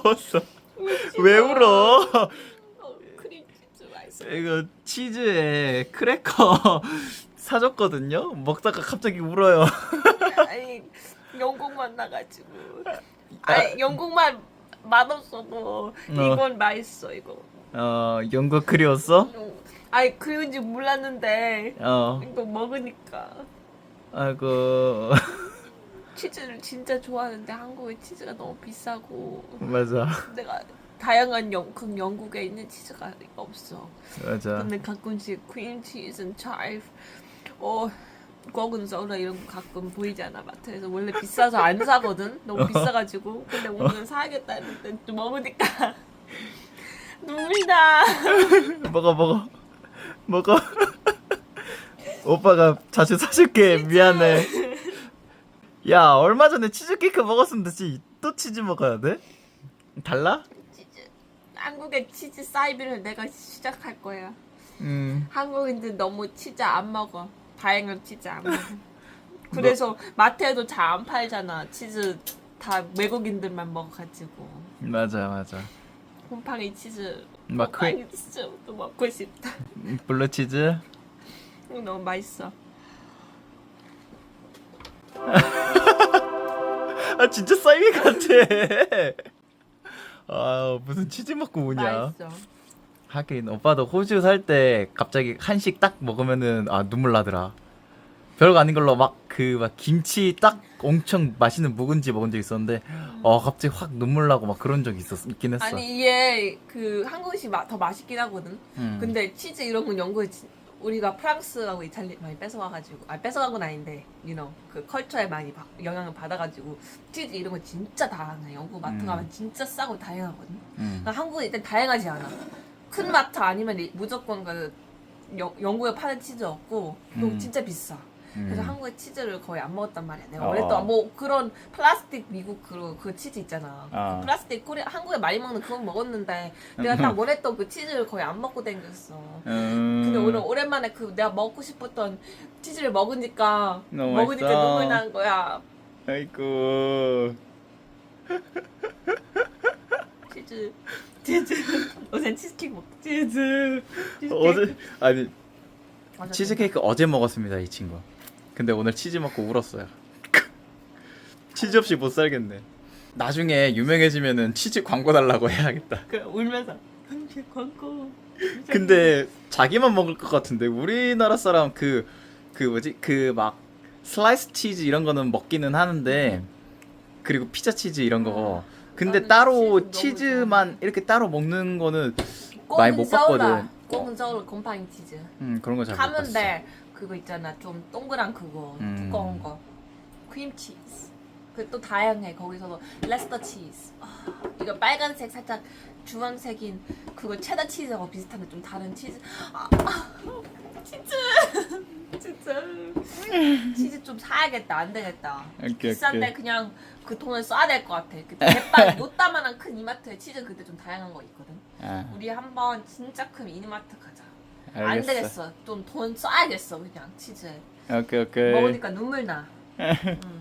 무서웠어. 왜 울어? 어, 크림 치즈 맛있어. 이거 치즈에 크래커 사줬거든요. 먹다가 갑자기 울어요. 아니 영국 만 나가지고. 아니 영국만 맛없어도 이건 맛있어 이거. 어 영국 그리웠어? 음, 아니 그런지 몰랐는데 어 이거 먹으니까 아이고 치즈를 진짜 좋아하는데 한국의 치즈가 너무 비싸고 맞아 내가 다양한 영, 그 영국에 있는 치즈가 없어. 맞아 근데 가끔씩 크림 치즈는 잘, 어, 고근소라 이런 거 가끔 보이잖아 마트에서 원래 비싸서 안 사거든. 너무 비싸가지고. 근데 오늘 사야겠다 했는데 또 먹으니까 눈물이 나. 먹어 먹어 먹어 오빠가 자주 사줄게 미안해 야 얼마 전에 치즈케이크 먹었으면 되지 또 치즈 먹어야 돼? 달라? 치즈. 한국의 치즈 사이비를 내가 시작할 거야. 음 한국인들 너무 치즈 안 먹어. 다양한 치즈 안 먹어. 그래서 마트에도 잘 안 팔잖아. 치즈 다 외국인들만 먹어가지고. 맞아 맞아 곰팡이 치즈. 막 크림 곰팡이 치즈도 먹고 싶다. 블루 치즈 너무 맛있어. 아 진짜 쌀미 같아 아 무슨 치즈 먹고 우냐 맛있어. 하긴 오빠도 호주 살 때 갑자기 한식 딱 먹으면은 아 눈물 나더라. 별거 아닌 걸로 막 그 막 김치 딱 엄청 맛있는 묵은지 먹은 적 있었는데 어 갑자기 확 눈물 나고 막 그런 적 있었 있긴 했어. 아니 이게 그 한국이 마- 더 맛있긴 하거든. 음. 근데 치즈 이런 건 영국에 진- 우리가 프랑스하고 이탈리 많이 뺏어와가지고 아 뺏어간 건 아닌데 you know 그 컬처에 많이 바- 영향을 받아가지고 치즈 이런 거 진짜 다양해. 영국 마트 음. 가면 진짜 싸고 다양하거든. 음. 그러니까 한국은 일단 다양하지 않아. 큰 마트 아니면 이- 무조건 그 영, 영국에 파는 치즈 없고 또 음. 진짜 비싸. 그래서 음. 한국에 치즈를 거의 안 먹었단 말이야. 내가 어. 원래 또뭐 그런 플라스틱 미국 그, 그 치즈 있잖아. 어. 그 플라스틱 코리 한국에 많이 먹는 그건 먹었는데 내가 딱 원했던 그 치즈를 거의 안 먹고 댕겼어. 음. 근데 오늘 오랜만에 그 내가 먹고 싶었던 치즈를 먹으니까 먹으니까 맛있어. 눈물 난 거야. 아이고 치즈 치즈 어제 치즈케이크 먹 치즈 치즈케이크. 어제 아니 맞아. 치즈케이크 어제 먹었습니다 이 친구. 근데 오늘 치즈 먹고 울었어요. 치즈 없이 못 살겠네. 나중에 유명해지면은 치즈 광고 달라고 해야겠다. 그 울면서 광고 광고. 근데 자기만 먹을 것 같은데 우리나라 사람 그 그 뭐지 그 막 슬라이스 치즈 이런 거는 먹기는 하는데 그리고 피자 치즈 이런 거 근데 나는 따로 치즈 너무 치즈만 이렇게 따로 먹는 거는 많이 못 봤거든. 꽁은 서울 곰팡이 치즈. 음 그런 거 잘 못 봤어. 가면데 그거 있잖아. 좀 동그란 그거. 음. 두꺼운 거. 크림 치즈. 그 또 다양해. 거기서도 레스터 치즈. 아, 이거 빨간색 살짝 주황색인 그거 체다 치즈하고 비슷한데 좀 다른 치즈. 아, 아, 치즈! 진짜 치즈 좀 사야겠다. 안 되겠다. 오케이, 비싼데 오케이. 그냥 그 돈을 써야 될 것 같아. 그 대빵 요따만한 큰 이마트에 치즈 그때 좀 다양한 거 있거든 아, 우리 한번 진짜 큰 이마트 가자 안 알겠어. 되겠어. 좀 돈 써야겠어 그냥 치즈에. 오케이 오케이. 먹으니까 눈물 나. 응.